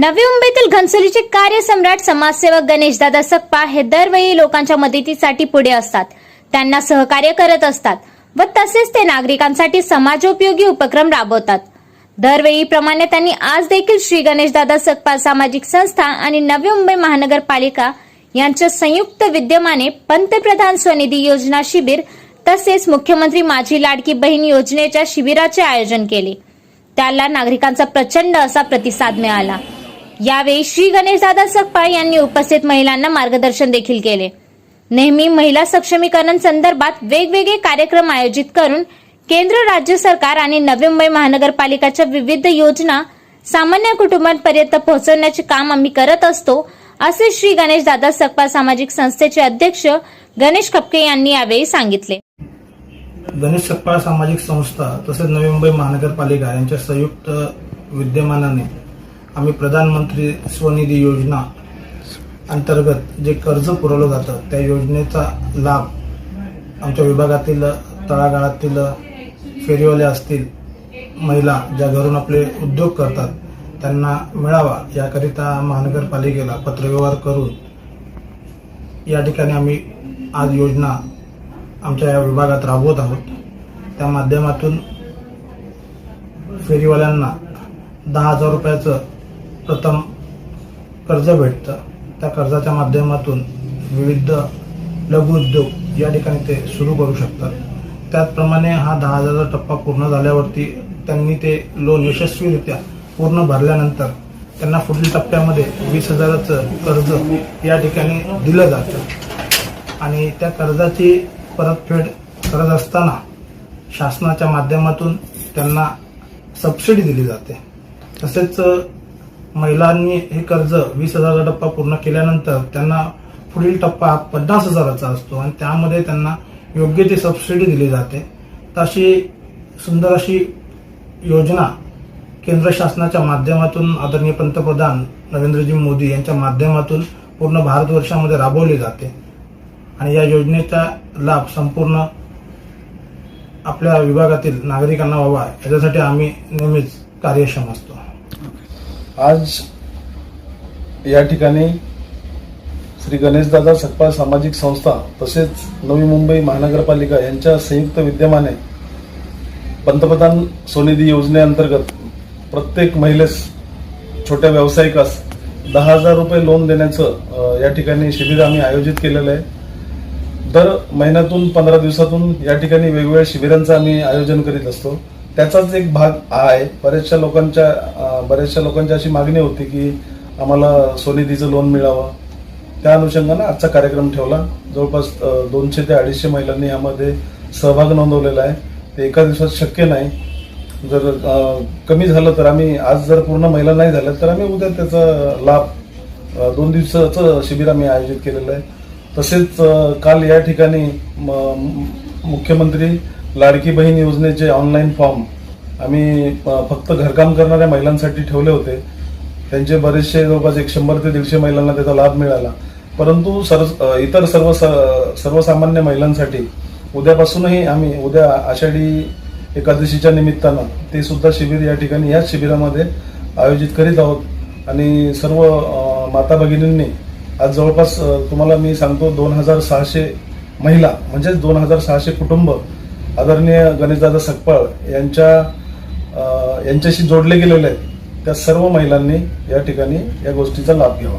नवी मुंबईतील घनसोलीचे कार्यसम्राट समाजसेवक गणेशदादा सकपा हे दरवेळी लोकांच्या मदतीसाठी पुढे असतात. त्यांना सहकार्य करत असतात व तसेच ते नागरिकांसाठी समाजोपयोगी उपक्रम राबवतात. दरवेळी प्रमाणे त्यांनी आज देखील श्री गणेशदादा सकपाल सामाजिक संस्था आणि नवी मुंबई महानगरपालिका यांच्या संयुक्त विद्यमाने पंतप्रधान स्वनिधी योजना शिबिर तसेच मुख्यमंत्री माझी लाडकी बहीण योजनेच्या शिबिराचे आयोजन केले. त्याला नागरिकांचा प्रचंड असा प्रतिसाद मिळाला. यावेळी श्री गणेशदादा सकपाळ यांनी उपस्थित महिलांना मार्गदर्शन देखील केले. नेहमी महिला सक्षमीकरण संदर्भात वेगवेगळे कार्यक्रम आयोजित करून केंद्र राज्य सरकार आणि नवी मुंबई महानगरपालिकाच्या विविध योजना सामान्य कुटुंबांपर्यंत पोहोचवण्याचे काम आम्ही करत असतो असे श्री गणेशदादा सकपाळ सामाजिक संस्थेचे अध्यक्ष गणेश खपके यांनी यावेळी सांगितले. गणेश सकपाळ सामाजिक संस्था तसेच नवी मुंबई महानगरपालिका यांच्या संयुक्त विद्यमानाने आम्ही प्रधानमंत्री स्वनिधी योजना अंतर्गत जे कर्ज पुरवलं जातं त्या योजनेचा लाभ आमच्या विभागातील तळागाळातील फेरीवाले असतील महिला ज्या घरून आपले उद्योग करतात त्यांना मिळावा याकरिता महानगरपालिकेला पत्रव्यवहार करून या ठिकाणी आम्ही आज योजना आमच्या या विभागात राबवत आहोत. त्या माध्यमातून फेरीवाल्यांना दहा हजार रुपयाचं प्रथम कर्ज भेटतं. त्या कर्जाच्या माध्यमातून विविध लघु उद्योग या ठिकाणी ते सुरू करू शकतात. त्याचप्रमाणे हा दहा हजाराचा टप्पा पूर्ण झाल्यावरती त्यांनी ते लोन यशस्वीरित्या पूर्ण भरल्यानंतर त्यांना पुढील टप्प्यामध्ये वीस हजाराचं कर्ज या ठिकाणी दिलं जातं. आणि त्या कर्जाची परतफेड करत असताना शासनाच्या माध्यमातून त्यांना सबसिडी दिली जाते. तसेच महिलांनी हे कर्ज वीस हजाराचा टप्पा पूर्ण केल्यानंतर त्यांना पुढील टप्पा हा पन्नास हजाराचा असतो आणि त्यामध्ये त्यांना योग्य ती सबसिडी दिली जाते. तर अशी सुंदर अशी योजना केंद्र शासनाच्या माध्यमातून आदरणीय पंतप्रधान नरेंद्रजी मोदी यांच्या माध्यमातून पूर्ण भारतवर्षामध्ये राबवली जाते. आणि या योजनेचा लाभ संपूर्ण आपल्या विभागातील नागरिकांना व्हावा याच्यासाठी आम्ही नेहमीच कार्यक्षम असतो. आज या ठिकाणी श्री गणेशदादा सकपाळ सामाजिक संस्था तसेच नवी मुंबई महानगरपालिका यांच्या संयुक्त विद्यमाने पंतप्रधान स्वनिधी योजनेअंतर्गत प्रत्येक महिलेस छोट्या व्यावसायिकास दहा हजार रुपये लोन देण्याचं या ठिकाणी शिबिर आम्ही आयोजित केलेलं आहे. दर महिन्यातून पंधरा दिवसातून या ठिकाणी वेगवेगळ्या शिबिरांचं आम्ही आयोजन करीत असतो. त्याचाच एक भाग आहे. बऱ्याचशा लोकांच्या बऱ्याचशा लोकांची अशी मागणी होती की आम्हाला सोनिधीचं लोन मिळावं. त्या अनुषंगानं आजचा कार्यक्रम ठेवला. जवळपास दोनशे ते अडीचशे महिलांनी यामध्ये सहभाग नोंदवलेला आहे. ते एका दिवसात शक्य नाही. जर कमी झालं तर आम्ही आज जर पूर्ण महिला नाही झाल्या तर आम्ही उद्या त्याचा लाभ दोन दिवसाचं शिबिर आम्ही आयोजित केलेलं आहे. तसेच काल या ठिकाणी म- मुख्यमंत्री लाडकी बहीण योजनेचे ऑनलाईन फॉर्म आम्ही फक्त घरकाम करणाऱ्या महिलांसाठी ठेवले होते. त्यांचे बरेचसे जवळपास एक शंभर ते दीडशे महिलांना त्याचा लाभ मिळाला. परंतु सर इतर सर्व सर्वसामान्य महिलांसाठी उद्यापासूनही आम्ही उद्या आषाढी एकादशीच्या निमित्तानं ते सुद्धा शिबिर या ठिकाणी याच शिबिरामध्ये आयोजित करीत आहोत. आणि सर्व माता भगिनींनी आज जवळपास तुम्हाला मी सांगतो दोन हजार सहाशे महिला म्हणजेच दोन हजार सहाशे कुटुंब आदरणीय गणेशदादा सकपाळ यांच्या यांच्याशी जोडले गेलेले आहेत त्या सर्व महिलांनी या ठिकाणी या गोष्टीचा लाभ घ्यावा.